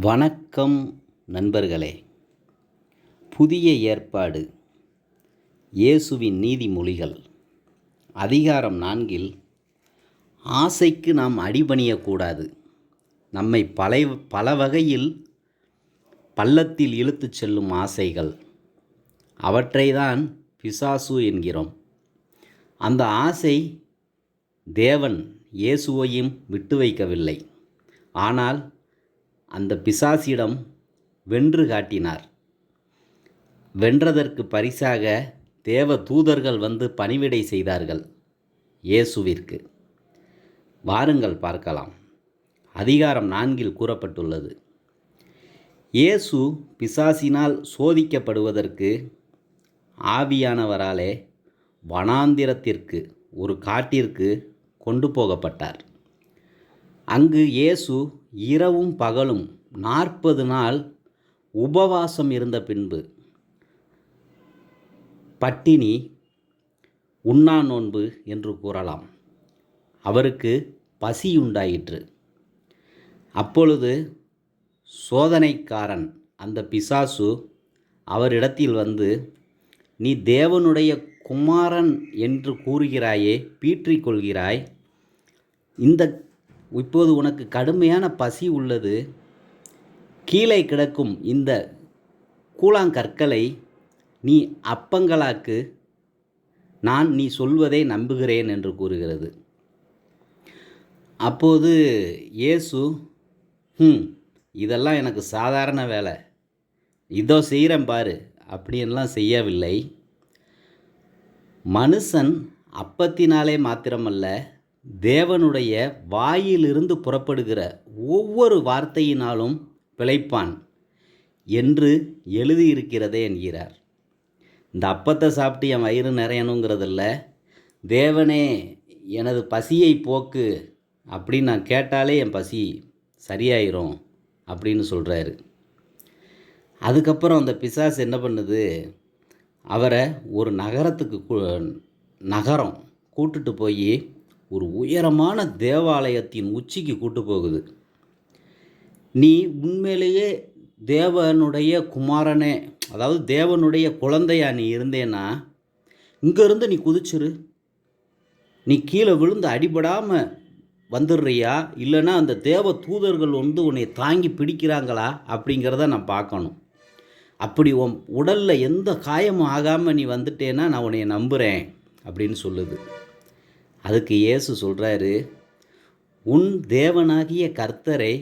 வணக்கம் நண்பர்களே. புதிய ஏற்பாடு. இயேசுவின் நீதிமொழிகள். அதிகாரம் நான்கில் ஆசைக்கு நாம் அடிபணியக்கூடாது. நம்மை பழைய பல வகையில் பள்ளத்தில் இழுத்துச் செல்லும் ஆசைகள். அவற்றைதான் பிசாசு என்கிறோம். அந்த ஆசை தேவன் இயேசுவையும் விட்டு வைக்கவில்லை ஆனால் அந்த பிசாசிடம் வென்று காட்டினார். வென்றதற்கு பரிசாக தேவ தூதர்கள் வந்து பணிவிடை செய்தார்கள் இயேசுவிற்கு. வாருங்கள் பார்க்கலாம். அதிகாரம் நான்கில் கூறப்பட்டுள்ளது. இயேசு பிசாசினால் சோதிக்கப்படுவதற்கு ஆவியானவராலே வனாந்திரத்திற்கு ஒரு காட்டிற்கு கொண்டு போகப்பட்டார். அங்கு இயேசு இரவும் பகலும் நாற்பது நாள் உபவாசம் இருந்த பின்பு பட்டினி உண்ணா நோன்பு என்று கூறலாம். அவருக்கு பசி உண்டாயிற்று. அப்பொழுது சோதனைக்காரன் அந்த பிசாசு அவரிடத்தில் வந்து நீ தேவனுடைய குமாரன் என்று கூறுகிறாயே பீற்றிக்கொள்கிறாய் இந்த இப்போது உனக்கு கடுமையான பசி உள்ளது. கீழே கிடக்கும் இந்த கூழாங்கற்களை நீ அப்பங்களாக்கு நான் நீ சொல்வதை நம்புகிறேன் என்று கூறுகிறது. அப்போது இயேசு ம் இதெல்லாம் எனக்கு சாதாரண வேலை. இதோ செய்கிறேன் பாரு அப்படின்லாம் செய்யவில்லை. மனுஷன் அப்பத்தினாலே மாத்திரமல்ல தேவனுடைய வாயிலிருந்து புறப்படுகிற ஒவ்வொரு வார்த்தையினாலும் பிழைப்பான் என்று எழுதியிருக்கிறதே என்கிறார். இந்த அப்பத்தை சாப்பிட்டு என் வயிறு நிறையணுங்கிறதில்ல. தேவனே எனது பசியை போக்கு அப்படின்னு நான் கேட்டாலே என் பசி சரியாயிரும் அப்படின்னு சொல்கிறாரு அதுக்கப்புறம் அந்த பிசாசு என்ன பண்ணுது? அவரை ஒரு நகரத்துக்கு நகரம் கூட்டுட்டு போய் ஒரு உயரமான தேவாலயத்தின் உச்சிக்கு கூட்டு போகுது. நீ உண்மையிலேயே தேவனுடைய குமாரனே அதாவது தேவனுடைய குழந்தையா நீ இருந்தேன்னா இங்கேருந்து நீ குதிச்சிரு. நீ கீழே விழுந்து அடிபடாமல் வந்துடுறியா? இல்லைன்னா அந்த தேவ தூதர்கள் வந்து உன்னை தாங்கி பிடிக்கிறாங்களா? அப்படிங்கிறத நான் பார்க்கணும். அப்படி உன் உடலில் எந்த காயமும் ஆகாமல் நீ வந்துட்டேன்னா நான் உன்னை நம்புகிறேன் அப்படின்னு சொல்லுது. அதுக்கு இயேசு சொல்கிறாரு உன் தேவனாகிய கர்த்தரை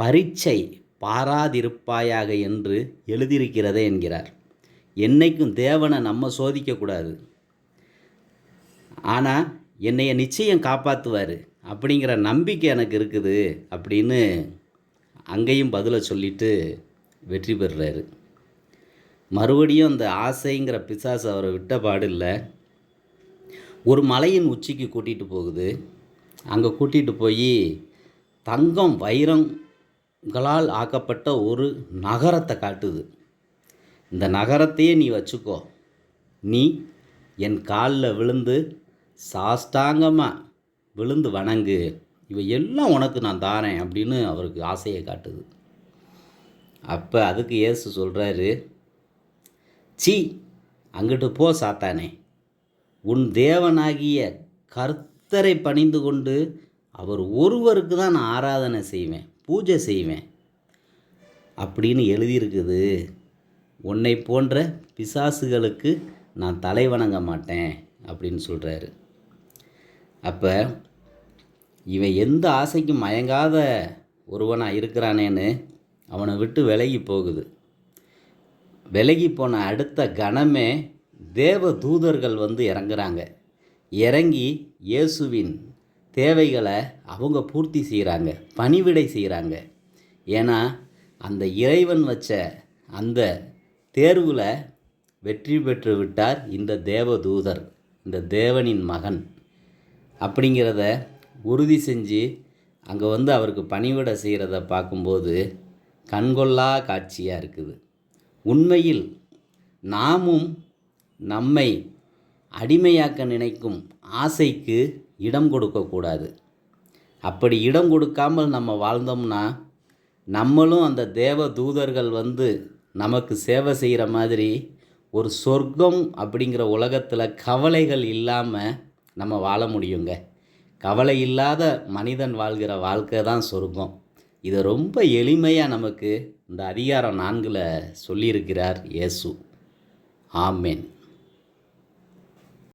பரீட்சை பாராதிருப்பாயாக என்று எழுதியிருக்கிறதே என்கிறார். என்னைக்கும் தேவனை நம்ம சோதிக்கக்கூடாது ஆனால் என்னைய நிச்சயம் காப்பாற்றுவார் அப்படிங்கிற நம்பிக்கை எனக்கு இருக்குது அப்படின்னு அங்கேயும் பதிலை சொல்லிட்டு வெற்றி பெறுறாரு. மறுபடியும் அந்த ஆசைங்கிற பிசாசு அவரை விட்ட பாடு இல்லை ஒரு மலையின் உச்சிக்கு கூட்டிகிட்டு போகுது. அங்கே கூட்டிகிட்டு போய் தங்கம் வைரங்களால் ஆக்கப்பட்ட ஒரு நகரத்தை காட்டுது. இந்த நகரத்தையே நீ வச்சுக்கோ. நீ என் காலில் விழுந்து சாஷ்டாங்கமாக விழுந்து வணங்கு. இவை எல்லாம் உனக்கு நான் தாரேன் அப்படின்னு அவருக்கு ஆசையை காட்டுது. அப்போ அதுக்கு ஏசு சொல்கிறாரு சி அங்கிட்டு போ சாத்தானே. உன் தேவனாகிய கர்த்தரை பணிந்து கொண்டு அவர் ஒருவருக்கு தான் நான் ஆராதனை செய்வேன் பூஜை செய்வேன். அப்படின்னு எழுதியிருக்குது. உன்னை போன்ற பிசாசுகளுக்கு நான் தலை வணங்க மாட்டேன் அப்படின்னு சொல்கிறாரு அப்போ இவன் எந்த ஆசைக்கும் மயங்காத ஒருவனாக இருக்கிறானேன்னு அவனை விட்டு விலகி போகுது. விலகி போன அடுத்த கணமே தேவ தூதர்கள் வந்து இறங்குறாங்க. இறங்கி இயேசுவின் தேவைகளை அவங்க பூர்த்தி செய்கிறாங்க பணிவிடை செய்கிறாங்க ஏன்னா அந்த இறைவன் வச்ச அந்த தேர்வில் வெற்றி பெற்று விட்டார் இந்த தேவதூதர் இந்த தேவனின் மகன். அப்படிங்கிறத உறுதி செஞ்சு அங்கே வந்து அவருக்கு பணிவிட செய்கிறத பார்க்கும்போது கண்கொள்ளா காட்சியாக இருக்குது. உண்மையில் நாமும் நம்மை அடிமையாக்க நினைக்கும் ஆசைக்கு இடம் கொடுக்கக்கூடாது. அப்படி இடம் கொடுக்காமல் நம்ம வாழ்ந்தோம்னா நம்மளும் அந்த தேவ தூதர்கள் வந்து நமக்கு சேவை செய்கிற மாதிரி ஒரு சொர்க்கம் அப்படிங்கிற உலகத்தில் கவலைகள் இல்லாமல் நம்ம வாழ முடியுங்க. கவலை இல்லாத மனிதன் வாழ்கிற வாழ்க்கை தான் சொர்க்கம். இதை ரொம்ப எளிமையாக நமக்கு இந்த அதிகாரம் நான்கில் சொல்லியிருக்கிறார் இயேசு. ஆமேன்.